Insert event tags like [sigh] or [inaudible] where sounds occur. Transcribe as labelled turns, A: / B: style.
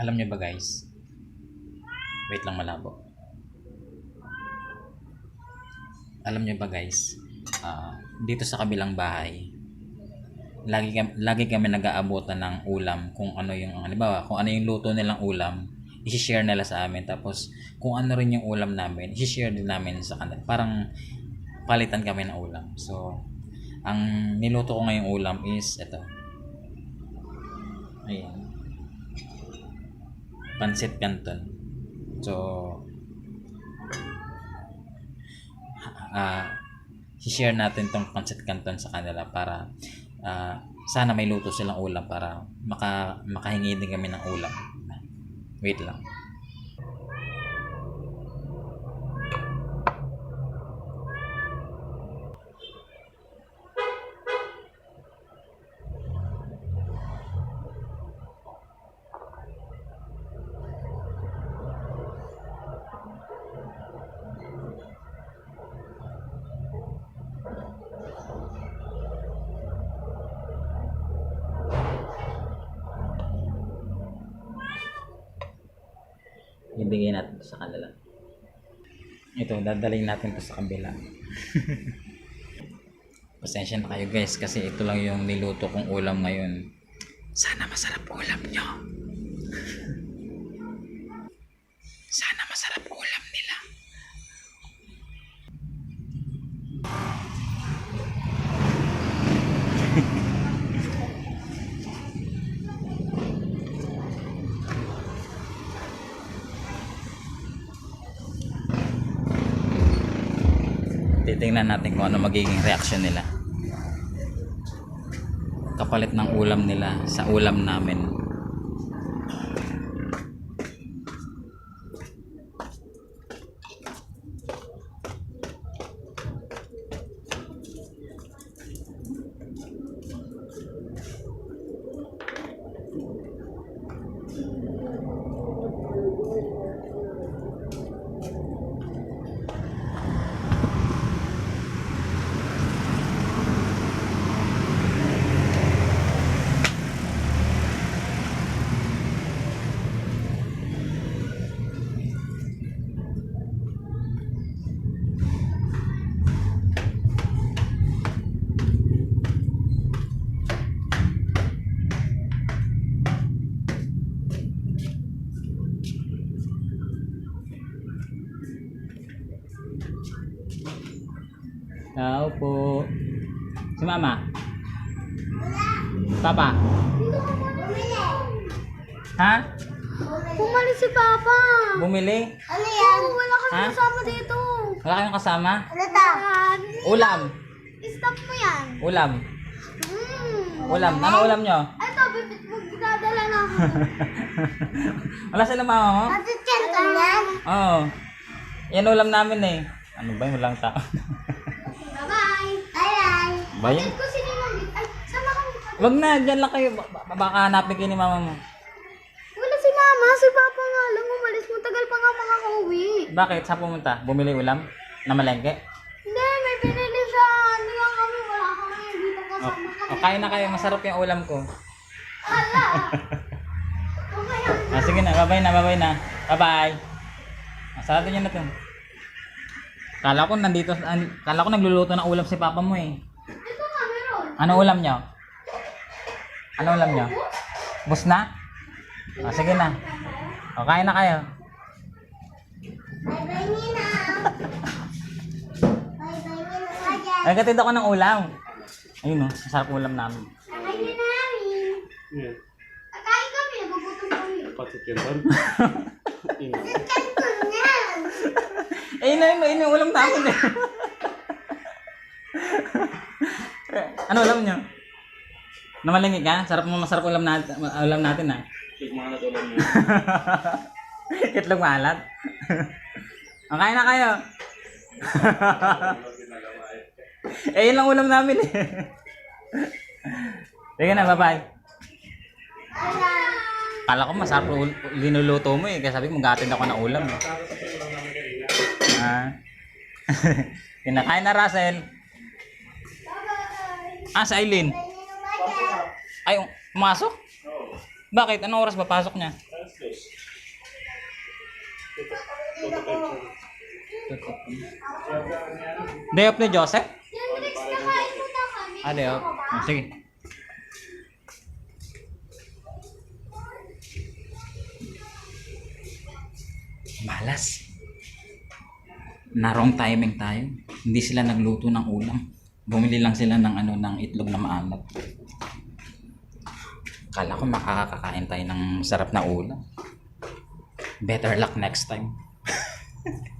A: Alam niyo ba guys? Wait lang malabo. Alam niyo ba guys? ah, dito sa kabilang bahay, lagi kami, lagi kami nag-aabutan ng ulam kung ano yung halimbawa kung ano yung luto nilang ulam i-share nila sa amin tapos kung ano rin yung ulam namin i-share din namin sa kanila parang palitan kami ng ulam so ang niluto ko ngayong ulam is ito ayan pansit canton so ah share natin tong pancit canton sa kanila para ah, sana may luto silang ulam para maka, makahingi din kami ng ulam. Wait lang. Ibigay natin sa kanila. Ito, dadalhin natin to sa kabila. [laughs] Pasensya na kayo guys kasi ito lang yung niluto kong ulam ngayon. Sana masarap ulam nyo. Titingnan natin kung ano magiging reaction nila. Kapalit ng ulam nila sa ulam namin. Tao po. Si Mama. Papa. Ha?
B: Bumalik si Papa.
A: Bumili?
B: Ano yan? Oo, wala kami
A: Ha?
B: kasama dito.
A: Wala kayong kasama?
B: Ano ta?
A: Ulam.
B: Stop mo yan.
A: Ulam.
B: Hmm.
A: Ulam. Ano ulam nyo?
B: Ito, bibit mo ginadala na ako. [laughs]
A: Wala sila mama mo?
B: Ate Chen, yan?
A: Oo. Yan ulam namin eh. Ano ba yung walang tao? [laughs] Bayan? Wag na, dyan lang kayo. Ba- ba- Baka hanapin kayo ni mama mo.
B: Wala si Mama. Si Papa nga lang umalis. Matagal pa nga makakauwi.
A: Bakit? Saan pumunta? Bumili ulam? Na malengke?
B: Hindi, may binili siya. Hindi nga kami. Wala kami. Dito
A: O,
B: kasama kami.
A: o kain na kayo. Masarap yung ulam ko.
B: Ala. [laughs] Okay, ano?
A: Ah, sige na, bye-bye na, bye-bye na. Bye-bye. Ah, sarado nyo na to. Kala ko nandito, an- kala ko nagluluto ng ulam si papa mo eh. Ano ulam nyo? Ano ulam nyo? Bus na? Ah, sige na. O, kain na kayo.
B: Bye-bye, Nina. Bye-bye, Nina.
A: Ay, katid ako ng ulam. Ayun o, masarap ulam namin.
B: Kakain na namin.
C: Iya,
B: Kakain kami, [laughs] nagugutom kami. Kanton yan.
A: Eh, yun na yun, yun yung ulam namin eh. [laughs] ano ulam nyo? Namalingi ka? Sarap mo, masarap ulam natin, ulam natin ah.
C: Tikman na ulam niya. [laughs]
A: Itlog maalat. [laughs] Ang kain na kayo. [laughs] eh, yun lang ulam namin eh. Sige na, bye-bye. Kala ko masarap ul- linuluto mo eh. Kaya sabi ko mag-attend ako ng ulam. eh. Ah. Kinakain na Russell. Ah,
B: Nina. Bye-bye.
A: Ay, um- pumasok? Bakit? Anong oras ba pasok niya? Day off ni Joseph? Ah, day off. Ah, sige. Malas. Na wrong timing tayo. Hindi sila nagluto ng ulam. Bumili lang sila ng ano ng itlog na maalat. Kala ko makakakain tayo ng sarap na ulam. Better luck next time. [laughs]